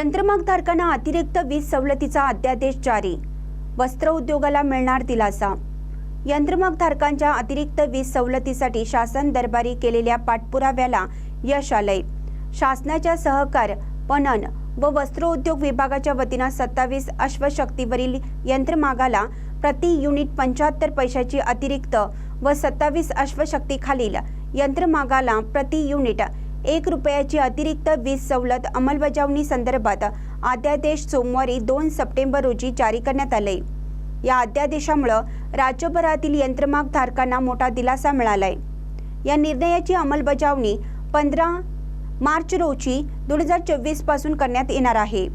यंत्रमागधारकांना अतिरिक्त वीज सवलतीचा अध्यादेश जारी. वस्त्र उद्योगाला मिळणार दिलासा. यंत्रमागधारकांच्या अतिरिक्त वीज सवलतीसाठी शासन दरबारी केलेल्या पाठपुराव्याला यश आलंय. शासनाच्या सहकार पणन व वस्त्र उद्योग विभागाच्या वतीनं सत्तावीस अश्वशक्तीवरील यंत्रमागाला प्रति युनिट पंच्याहत्तर पैशाची अतिरिक्त व सत्तावीस अश्वशक्तीखालील यंत्रमागाला प्रति युनिट एक रुपयाची अतिरिक्त वीज सवलत अंमलबजावणी संदर्भात अध्यादेश सोमवारी दोन सप्टेंबर रोजी जारी करण्यात आले. या अध्यादेशामुळं राज्यभरातील यंत्रमाग धारकांना मोठा दिलासा मिळालाय. या निर्णयाची अंमलबजावणी पंधरा मार्च रोजी दोन हजार चोवीसपासून करण्यात येणार आहे.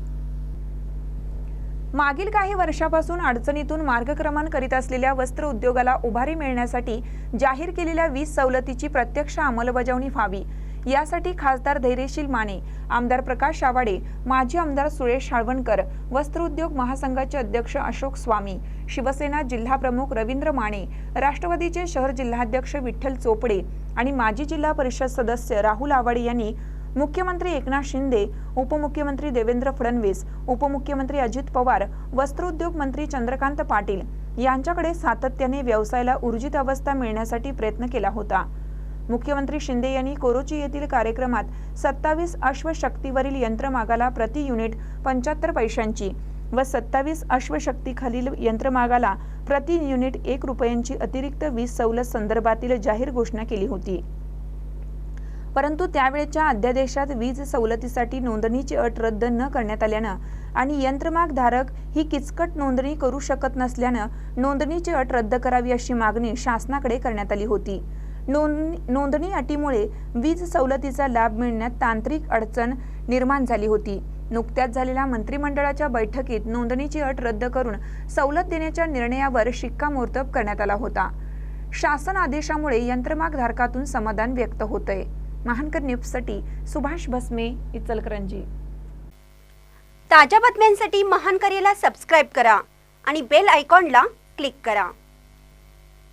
मागील काही वर्षापासून अडचणीतून मार्गक्रमण करीत असलेल्या वस्त्र उद्योगाला उभारी मिळण्यासाठी जाहीर केलेल्या वीज सवलतीची प्रत्यक्ष अंमलबजावणी व्हावी. यासाठी खासदार धैर्यशील माने आमदार प्रकाश आवाडे माजी आमदार सुरेश शाळवणकर वस्त्रोद्योग महासंघाचे अध्यक्ष अशोक स्वामी शिवसेना जिल्हाप्रमुख रवींद्र माने राष्ट्रवादीचे शहर जिल्हाध्यक्ष विठ्ठल चोपडे आणि माजी जिल्हा परिषद सदस्य राहुल आवाडे यांनी मुख्यमंत्री एकनाथ शिंदे उपमुख्यमंत्री देवेंद्र फडणवीस उपमुख्यमंत्री अजित पवार वस्त्रोद्योग मंत्री चंद्रकांत पाटील यांच्याकडे सातत्याने व्यवसायाला ऊर्जित अवस्था मिळण्यासाठी प्रयत्न केला होता. मुख्यमंत्री शिंदे यांनी कोरोची येथील कार्यक्रमात सत्तावीस अश्वशक्तीवरील यंत्रमागाला प्रति युनिट पंच्याहत्तर पैशांची व सत्तावीस अश्वशक्तीखालील यंत्रमागाला प्रति युनिट एक रुपयांची अतिरिक्त वीज सवलत संदर्भातील जाहीर घोषणा केली होती. परंतु त्यावेळेच्या अध्यादेशात वीज सवलतीसाठी नोंदणीची अट रद्द न करण्यात आल्यानं आणि यंत्रमाग धारक ही किचकट नोंदणी करू शकत नसल्यानं नोंदणीची अट रद्द करावी अशी मागणी शासनाकडे करण्यात आली होती. नोंद नोंदणी अटीमुळे वीज सवलतीचा लाभ मिळण्यात तांत्रिक अडचण निर्माण झाली होती. नुकत्याच झालेल्या मंत्रिमंडळाच्या बैठकीत नोंदणीची अट रद्द करून सवलत देण्याच्या निर्णयावर शिक्कामोर्तब करण्यात आला होता. शासन आदेशामुळे यंत्रमाग धारकातून समाधान व्यक्त होतंय. महानकर न्यूजसाठी सुभाष भस्मे इचलकरंजी. ताज्या बातम्यांसाठी महानकर्याला सबस्क्राईब करा आणि बेल आयकॉनला क्लिक करा.